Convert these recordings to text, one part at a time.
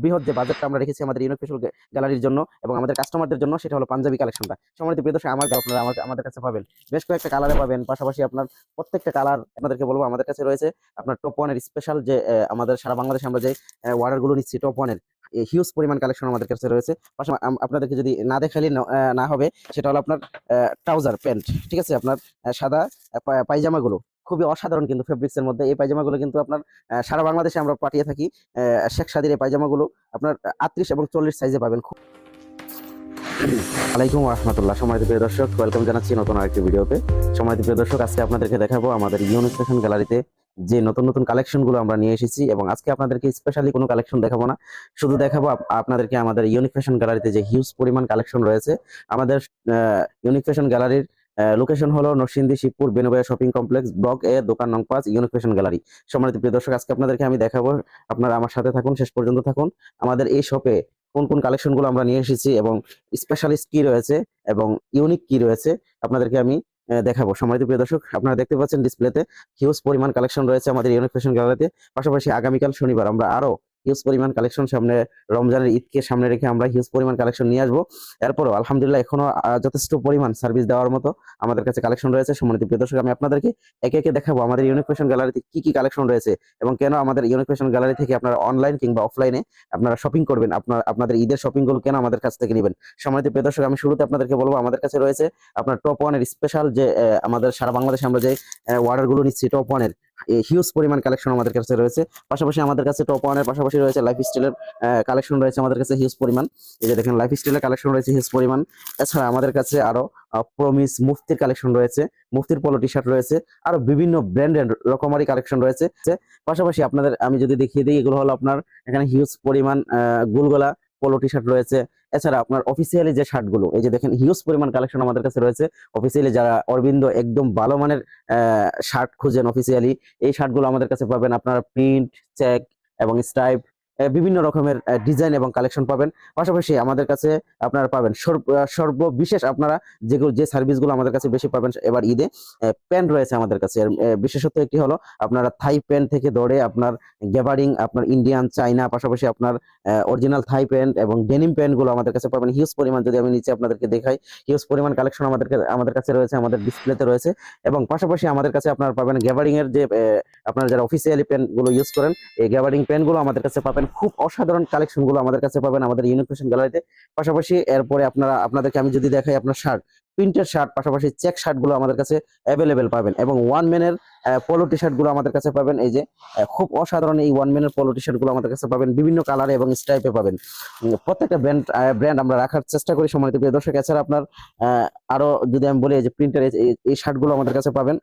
বৃহৎ যে বাজেটটা আমরা রেখেছি আমাদের ইউনিক ফেশন গ্যালারির জন্য এবং আমাদের কাস্টমারদের জন্য, সেটা হলো পাঞ্জাবি কালেকশনটা সম্মানিত প্রিয় দর্শক, আমার আপনারা আমার আমাদের কাছে পাবেন। বেশ কয়েকটা কালারে পাবেন, পাশাপাশি আপনার প্রত্যেকটা কালার আপনাদেরকে বলব, আমাদের কাছে রয়েছে আপনার টপ ওয়ানের স্পেশাল যে আমাদের সারা বাংলাদেশে আমরা যে ওয়ার্ডারগুলো নিচ্ছি টপ ওয়ানের হিউজ পরিমাণ কালেকশন আমাদের কাছে রয়েছে। পাশাপাশি আপনাদেরকে যদি না দেখালে ন- হবে, সেটা হলো আপনার ট্রাউজার প্যান্ট ঠিক আছে? আপনার সাদা পায়জামাগুলো। খুবই অসাধারণ কিন্তু ফেব্রিক্স এর মধ্যে। এই পায়জামাগুলো কিন্তু আপনার সারা বাংলাদেশে আমরা পাঠিয়ে থাকি। শেখ সাদির এই পায়জামাগুলো আপনার আটত্রিশ এবং চল্লিশ সাইজে পাবেন। খুব আলাইকুম রহমতুল্লাহ সম্মানিত প্রিয় দর্শক ওয়েলকাম জানাচ্ছি নতুন আরেকটি ভিডিওতে। সম্মানিত প্রিয় দর্শক, আজকে আপনাদেরকে দেখাবো আমাদের ইউনিক ফ্যাশন গ্যালারিতে যে নতুন নতুন কালেকশনগুলো আমরা নিয়ে এসেছি এবং আজকে আপনাদেরকে স্পেশালি কোনো কালেকশন দেখাবো না। শুধু দেখাবো আপনাদেরকে আমাদের ইউনিক ফ্যাশন গ্যালারিতে যে হিউজ পরিমাণ কালেকশন রয়েছে, আমাদের ইউনিক ফ্যাশন গ্যালারির লোকেশন হলো Narsingdi Shibpur Benubaiya shopping complex block A, দোকান নং পাঁচ ইউনিক ফ্যাশন গ্যালারি সম্মানিত প্রিয় দর্শক, আজকে আপনাদেরকে আমি দেখাবো, আপনারা আমার সাথে থাকুন, শেষ পর্যন্ত থাকুন। আমাদের এই শপে কোন কোন কালেকশনগুলো আমরা নিয়ে এসেছি এবং স্পেশালিস্ট কি রয়েছে এবং ইউনিক কি রয়েছে, আপনাদেরকে আমি দেখাবো। সম্মানিত প্রিয় দর্শক, আপনারা দেখতে পাচ্ছেন ডিসপ্লেতে হিউজ পরিমাণ কালেকশন রয়েছে আমাদের ইউনিক ফ্যাশন গ্যালারিতে পাশাপাশি আগামীকাল শনিবার আমরা আরও হিউজ পরিমাণ কালেকশন সামনে, রমজানের ঈদকে সামনে রেখে আমরা হিউজ পরিমাণ কালেকশন নিয়ে আসব। এরপরও আলহামদুলিল্লাহ এখনও যথেষ্ট পরিমাণ সার্ভিস দেওয়ার মতো আমাদের কাছে কালেকশন রয়েছে। সম্মানিত প্রিয় দর্শক, আমি আপনাদেরকে একে একে দেখাবো আমাদের ইউনিক ফ্যাশন গ্যালারিতে কি কি কালেকশন রয়েছে এবং কেন আমাদের ইউনিক ফ্যাশন গ্যালারি থেকে আপনারা অনলাইন কিংবা অফলাইনে আপনারা শপিং করবেন, আপনার, আপনাদের ঈদের শপিংগুলো কেন আমাদের কাছ থেকে নেবেন? সম্মানিত প্রিয় দর্শক, আমি শুরুতে আপনাদেরকে বলব, আমাদের কাছে রয়েছে আপনার টপ ওয়ানের স্পেশাল যে আমাদের সারা বাংলাদেশে আমরা যে ওয়ার্ডারগুলো নিচ্ছি টপ ওয়ানের হিউজ পরিমাণ কালেকশন আমাদের কাছে রয়েছে। পাশাপাশি আমাদের কাছে টপ ওয়ানের পাশাপাশি রয়েছে লাইফ স্টাইলের কালেকশন রয়েছে আমাদের কাছে হিউজ পরিমাণ। এই যে দেখেন লাইফ স্টাইলের কালেকশন রয়েছে হিউজ পরিমাণ। এছাড়া আমাদের কাছে আরও প্রমিস মুফতির কালেকশন রয়েছে, মুফতির পলো টি শার্ট রয়েছে আরও বিভিন্ন ব্র্যান্ডের রকমারি কালেকশন রয়েছে। পাশাপাশি আপনাদের আমি যদি দেখিয়ে দিই, এগুলো হলো আপনার এখানে হিউজ পরিমাণ গুলগোলা পোলো টি শার্ট রয়েছে এছাড়া আপনার অফিসিয়ালি যে শার্টগুলো, এই যে দেখেন হিউজ পরিমাণ কালেকশন আমাদের কাছে রয়েছে। অফিসিয়ালি যারা অরবিন্দ একদম ভালো মানের শার্ট খুঁজেন অফিসিয়ালি এই শার্টগুলো আমাদের কাছে পাবেন। আপনারা প্রিন্ট চেক এবং স্টাইপ বিভিন্ন রকমের ডিজাইন এবং কালেকশন পাবেন। পাশাপাশি আমাদের কাছে আপনারা পাবেন সর্ববিশেষ আপনারা যেগুলো যে সার্ভিসগুলো আমাদের কাছে বেশি পাবেন এবার ঈদে প্যান্ট রয়েছে আমাদের কাছে। এর, আহ, বিশেষত একটি হলো আপনারা থাই প্যান্ট থেকে ধরে আপনার গ্যাবারিং আপনার ইন্ডিয়ান চাইনা পাশাপাশি আপনার অরিজিনাল থাই প্যান্ট এবং ডেনিম প্যান্টগুলো আমাদের কাছে পাবেন। হিউজ পরিমাণ যদি আমি নিচে আপনাদেরকে দেখাই হিউজ পরিমাণ কালেকশন আমাদের আমাদের কাছে রয়েছে আমাদের ডিসপ্লেতে রয়েছে এবং পাশাপাশি আমাদের কাছে আপনারা পাবেন গ্যাবারিং এর যে আপনারা যারা অফিসিয়ালি প্যান্টগুলো ইউজ করেন এই গ্যাবারিং প্যান্টগুলো আমাদের কাছে পাবেন। খুব অসাধারণ কালেকশনগুলো আমাদের কাছে পাবেন আমাদের ইউনিক গ্যালারিতে পাশাপাশি এরপরে আপনারা, আপনাদেরকে আমি যদি দেখাই আপনার শার্ট প্রিন্টের শার্ট পাশাপাশি চেক শার্টগুলো আমাদের কাছে অ্যাভেলেবেল পাবেন এবং ওয়ান ম্যানের পোলো টি শার্টগুলো আমাদের কাছে পাবেন। এই যে খুব অসাধারণ এই ওয়ান ম্যানের পোলো টি শার্টগুলো আমাদের কাছে পাবেন। বিভিন্ন কালারে এবং স্টাইপে পাবেন। প্রত্যেকটা ব্র্যান্ড ব্র্যান্ড আমরা রাখার চেষ্টা করি সম্মানিত প্রিয় দর্শক। এছাড়া আপনার আরও যদি আমি বলি যে প্রিন্টের এই শার্টগুলো আমাদের কাছে পাবেন।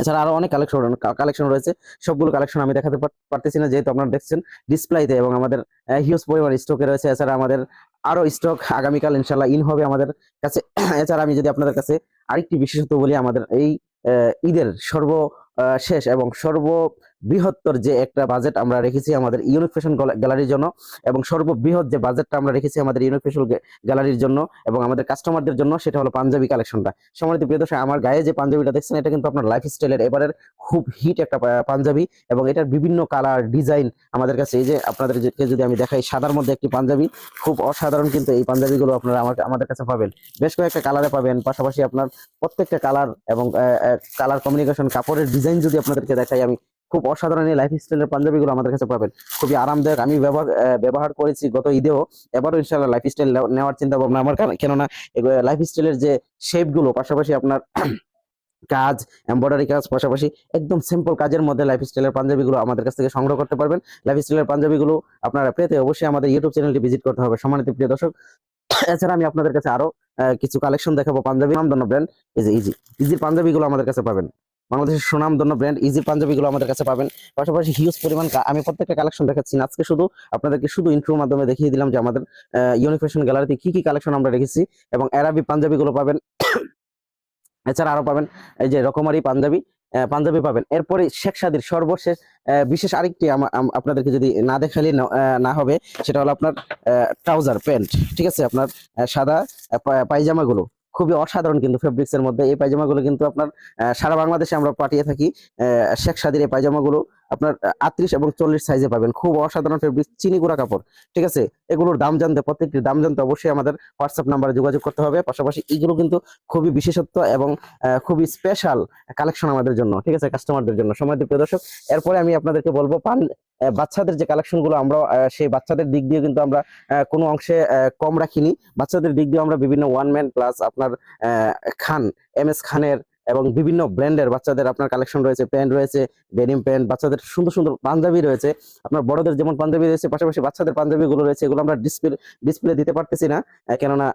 এছাড়া আরও অনেক কালেকশন কালেকশন রয়েছে। সবগুলো কালেকশন আমি দেখাতে পারতেছি না, যেহেতু আপনারা দেখছেন ডিসপ্লাইতে এবং আমাদের হিউজ পরিমাণ স্টকে রয়েছে। এছাড়া আমাদের আরও স্টক আগামীকাল ইনশাল্লাহ ইন হবে আমাদের কাছে। এছাড়া আমি যদি আপনাদের কাছে আরেকটি বিশেষত্ব বলি, আমাদের এই ঈদের সর্ব শেষ এবং সর্ব বৃহত্তর যে একটা বাজেট আমরা রেখেছি আমাদের ইউনিক ফ্যাশন গ্যালারির জন্য এবং সর্ববৃহৎ যে বাজেটটা আমরা রেখেছি আমাদের ইউনিক ফ্যাশন গ্যালারির জন্য এবং আমাদের কাস্টমারদের জন্য, সেটা হলো পাঞ্জাবি কালেকশনটা সম্মানিত প্রিয় দর্শক, আমার গায়ে যে পাঞ্জাবিটা দেখছেন, এটা কিন্তু আপনার লাইফ স্টাইলের এবারের খুব হিট একটা পাঞ্জাবি এবং এটার বিভিন্ন কালার ডিজাইন আমাদের কাছে এই যে আপনাদেরকে যদি আমি দেখাই, সাদার মধ্যে একটি পাঞ্জাবি, খুব অসাধারণ কিন্তু এই পাঞ্জাবিগুলো আপনারা আমার আমাদের কাছে পাবেন। বেশ কয়েকটা কালারে পাবেন, পাশাপাশি আপনার প্রত্যেকটা কালার এবং কালার কমিউনিকেশন কাপড়ের ডিজাইন যদি আপনাদেরকে দেখাই আমি খুব অসাধারণ এই লাইফ স্টাইলের পাঞ্জাবিগুলো আমাদের কাছে পাবেন। খুবই আরামদায়ক। আমি ব্যবহার ব্যবহার করেছি গত ঈদেও। এবারও ইনশাল্লাহ লাইফ স্টাইল নেওয়ার চিন্তা ভাবনা আমার কেননা লাইফ স্টাইলের যে শেপগুলো, পাশাপাশি আপনার কাজ এমব্রয়ডারি কাজ, পাশাপাশি একদম সিম্পল কাজের মধ্যে লাইফ স্টাইলের পাঞ্জাবিগুলো আমাদের কাছ থেকে সংগ্রহ করতে পারবেন। লাইফ স্টাইলের পাঞ্জাবিগুলো আপনারা পেতে অবশ্যই আমাদের ইউটিউব চ্যানেলটি ভিজিট করতে হবে। সম্মানিত প্রিয় দর্শক, এছাড়া আমি আপনাদের কাছে আরও কিছু কালেকশন দেখাবো পাঞ্জাবি। নামধন্য ব্র্যান্ড এই ইজি ইজির পাঞ্জাবিগুলো আমাদের কাছে পাবেন। বাংলাদেশের সুনামধন্য ব্র্যান্ড ইজির পাঞ্জাবিগুলো আমাদের কাছে পাবেন। পাশাপাশি হিউজ পরিমাণ আমি প্রত্যেকটা কালেকশন দেখাচ্ছি। আজকে শুধু আপনাদেরকে শুধু ইন্ট্রোর মাধ্যমে দেখিয়ে দিলাম যে আমাদের ইউনিক ফ্যাশন গ্যালারিতে কি কি কালেকশন আমরা রেখেছি এবং অ্যারাবি পাঞ্জাবিগুলো পাবেন। এছাড়া আরও পাবেন এই যে রকমারি পাঞ্জাবি পাঞ্জাবি পাবেন। এরপরে শেখ সাদির সর্বশেষ বিশেষ আরেকটি আপনাদেরকে যদি না দেখালে ন- হবে, সেটা হলো আপনার ট্রাউজার প্যান্ট ঠিক আছে? আপনার সাদা পায়জামাগুলো। খুবই অসাধারণ কিন্তু ফেব্রিক্স এর মধ্যে। এই পায়জামাগুলো কিন্তু আপনার সারা বাংলাদেশে আমরা পাঠিয়ে থাকি। শেখ সাদির এই পায়জামাগুলো। আপনার আটত্রিশ এবং চল্লিশ সাইজে পাবেন। খুব অসাধারণ ফেব্রিক চিনি গুঁড়া কাপড়, ঠিক আছে? এগুলোর দাম জানতে প্রত্যেকটি দাম জানতে অবশ্যই আমাদের হোয়াটসঅ্যাপ নাম্বারে যোগাযোগ করতে হবে। পাশাপাশি এগুলো কিন্তু খুবই বিশেষত্ব এবং খুবই স্পেশাল কালেকশন আমাদের জন্য, ঠিক আছে? কাস্টমারদের জন্য। সময় প্রিয় দর্শক, এরপরে আমি আপনাদেরকে বলব পান বাচ্চাদের যে কালেকশনগুলো আমরা সেই বাচ্চাদের দিক দিয়ে কিন্তু আমরা কোনো অংশে কম রাখিনি। বাচ্চাদের দিক দিয়ে আমরা বিভিন্ন ওয়ান ম্যান প্লাস আপনার খান এম এস খানের এবং বিভিন্ন ব্র্যান্ডের বাচ্চাদের আপনার কালেকশন রয়েছে, প্যান্ট রয়েছে ডেনিম প্যান্ট, বাচ্চাদের সুন্দর সুন্দর পাঞ্জাবি রয়েছে। আপনার বড়দের যেমন পাঞ্জাবি রয়েছে, পাশাপাশি বাচ্চাদের পাঞ্জাবিগুলো রয়েছে, এগুলো আমরা ডিসপ্লে ডিসপ্লে দিতে পারতেছি না। কেননা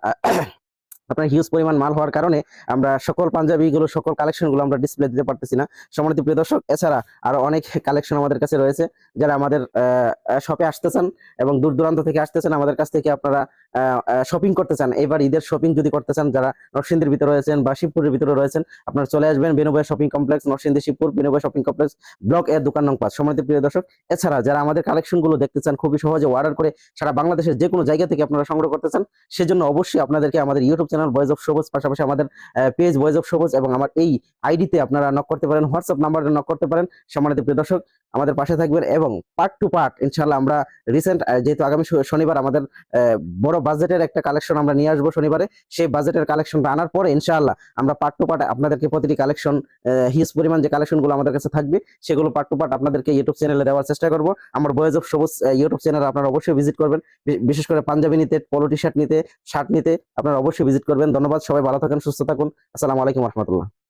আপনার হিউজ পরিমাণ মাল হওয়ার কারণে আমরা সকল পাঞ্জাবি গুলো, সকল কালেকশনগুলো আমরা ডিসপ্লে দিতে পারতেছি না। সম্মানিত প্রিয় দর্শক, এছাড়া আরও অনেক কালেকশন আমাদের কাছে রয়েছে। যারা আমাদের শপে আসতেছেন এবং দূর দূরান্ত থেকে আসতেছেন, আমাদের কাছ থেকে আপনারা শপিং করতে চান, এবার ঈদের শপিং যদি করতে চান, যারা নরসিংদীর ভিতরে রয়েছেন বা শিবপুরের ভিতরে রয়েছেন, আপনারা চলে আসবেন Benuboy shopping complex Narsingdi, Shibpur, Benuboy shopping complex block এর দোকান নং পাঁচ। সম্মানিত প্রিয় দর্শক, এছাড়া যারা আমাদের কালেকশনগুলো দেখতে চান, খুবই সহজে অর্ডার করে সারা বাংলাদেশের যে কোনো জায়গা থেকে আপনারা সংগ্রহ করতে চান, সেজন্য অবশ্যই আপনাদেরকে আমাদের YouTube channel voice of Sabuj পাশাপাশি আমাদের পেজ ভয়েস অফ সবুজ এবং আমার এই আইডিতে আপনারা নক করতে পারেন হোয়াটসঅ্যাপ নাম্বারে নক করতে পারেন। সম্মানিত প্রিয় দর্শক আমাদের পাশে থাকবেন এবং পার্ট টু পার্ট ইনশাল্লাহ আমরা রিসেন্ট যেহেতু আগামী শনিবার আমাদের বড় বাজেটের একটা কালেকশন আমরা নিয়ে আসব শনিবারে, সেই বাজেটের কালেকশনটা আনার পরে ইনশাআল্লাহ আমরা পার্ট টু পার্ট আপনাদেরকে প্রতিটি কালেকশন হিউজ পরিমাণ যে কালেকশনগুলো আমাদের কাছে থাকবে, সেগুলো পার্ট টু পার্ট আপনাদেরকে ইউটিউব চ্যানেলে দেওয়ার চেষ্টা করব। আমার boys of Sabuj YouTube channel আপনারা অবশ্যই ভিজিট করবেন বিশেষ করে পাঞ্জাবি নিতে পলো টি শার্ট নিতে শার্ট নিতে আপনারা অবশ্যই ভিজিট করবেন। ধন্যবাদ, সবাই ভালো থাকুন, সুস্থ থাকুন। আসসালামু আলাইকুম রহমতুল্লাহ।